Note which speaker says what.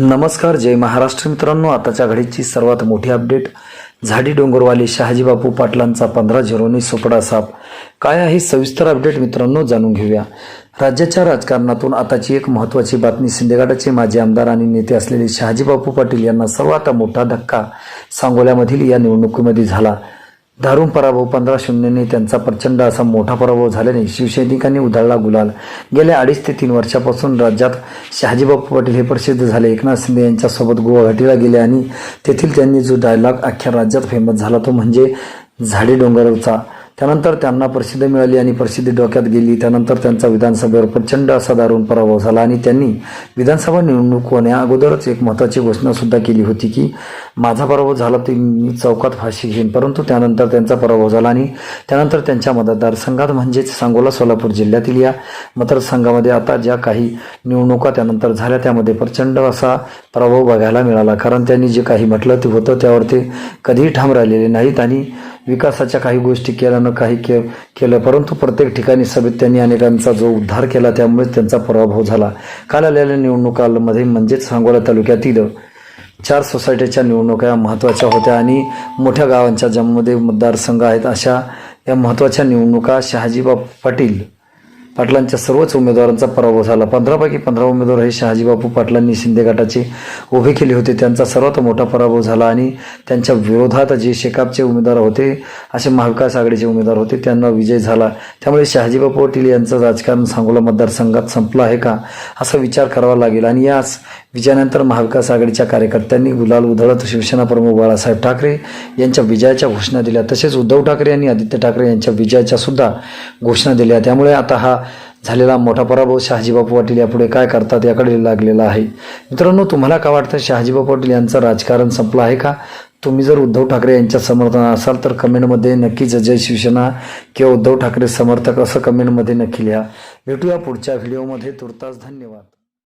Speaker 1: नमस्कार जय महाराष्ट्र मित्रांनो. आताच्या घडीची सर्वात मोठी अपडेट झाडी डोंगरवाले शहाजीबापू पाटलांचा पंधरा झिरोनी सुपडा साप. काय आहे सविस्तर अपडेट मित्रांनो जाणून घेऊया. राज्याच्या राजकारणातून आताची एक महत्त्वाची बातमी सिंदेगडाचे माजी आमदार आणि नेते असलेले शहाजीबापू पाटील यांना सर्वात मोठा धक्का सांगोल्यामधील या निवडणुकीमध्ये झाला. दारुण पराभव पंधरा शून्यने त्यांचा प्रचंड असा मोठा पराभव झाल्याने शिवसैनिकांनी उधळला गुलाल. गेल्या अडीच ते तीन वर्षापासून राज्यात शहाजीबापू पाटील हे प्रसिद्ध झाले. एकनाथ शिंदे यांच्यासोबत गुवाहाटीला गेले आणि तेथील त्यांनी जो डायलॉग अख्ख्या राज्यात फेमस झाला तो म्हणजे झाडे डोंगरचा त्यानंतर त्यांना प्रसिद्धी मिळाली आणि प्रसिद्धी डोक्यात गेली. त्यानंतर त्यांचा विधानसभेवर प्रचंड असा दारुण पराभव झाला आणि त्यांनी विधानसभा निवडणूक होण्या अगोदरच एक महत्त्वाची घोषणा सुद्धा केली होती की माझा पराभव झाला तर मी चौकात फाशी घेईन. परंतु त्यानंतर त्यांचा पराभव झाला आणि त्यानंतर त्यांच्या मतदारसंघात म्हणजेच सांगोला सोलापूर जिल्ह्यातील या मतदारसंघामध्ये आता ज्या काही निवडणुका त्यानंतर झाल्या त्यामध्ये प्रचंड असा पराभव बघायला मिळाला. कारण त्यांनी जे काही म्हटलं ते होतं त्यावर ते कधीही ठाम राहिलेले नाहीत आणि विकासाच्या काही गोष्टी केल्यानं काही के केलं. परंतु प्रत्येक ठिकाणी सभेत त्यांनी अनेकांचा जो उद्धार केला त्यामुळे त्यांचा पराभव झाला. काल आलेल्या निवडणुकांमध्ये म्हणजेच सांगोला तालुक्यातील चार सोसायटीच्या निवडणुका या महत्त्वाच्या होत्या आणि मोठ्या गावांच्या ज्यामध्ये मतदारसंघ आहेत अशा या महत्त्वाच्या निवडणुका शहाजीबा पाटील पाटलांच्या सर्वच उमेदवारांचा पराभव झाला. पंधरापैकी पंधरा उमेदवार हे शहाजीबापू पाटलांनी शिंदे गटाचे उभे केले होते. त्यांचा सर्वात मोठा पराभव झाला आणि त्यांच्या विरोधात जे शेकापचे उमेदवार होते असे महाविकास आघाडीचे उमेदवार होते. त्यांना विजय झाला. त्यामुळे शहाजीबापू पाटील यांचं राजकारण सांगोला मतदारसंघात संपलं आहे का? असा विचार करावा लागेल. आणि याच विजयानंतर महाविकास आघाडीच्या कार्यकर्त्यांनी गुलाल उधळत शिवसेना प्रमुख बाळासाहेब ठाकरे यांच्या विजयाच्या घोषणा दिल्या. तसेच उद्धव ठाकरे आणि आदित्य ठाकरे यांच्या विजयाच्या सुद्धा घोषणा दिल्या. त्यामुळे आता हा झालेला मोठा पराभव शहाजीबापू पाटील यापुढे काय करतात याकडे लागलेला आहे. मित्रांनो तुम्हाला काय वाटतं? शहाजीबापू पाटील यांचं राजकारण संपलं आहे का? तुम्ही जर उद्धव ठाकरे यांच्या समर्थन असाल तर कमेंटमध्ये नक्कीच जय शिवसेना किंवा उद्धव ठाकरे समर्थक असं कमेंटमध्ये नक्की लिहा. भेटूया पुढच्या व्हिडिओमध्ये तुर्तास धन्यवाद.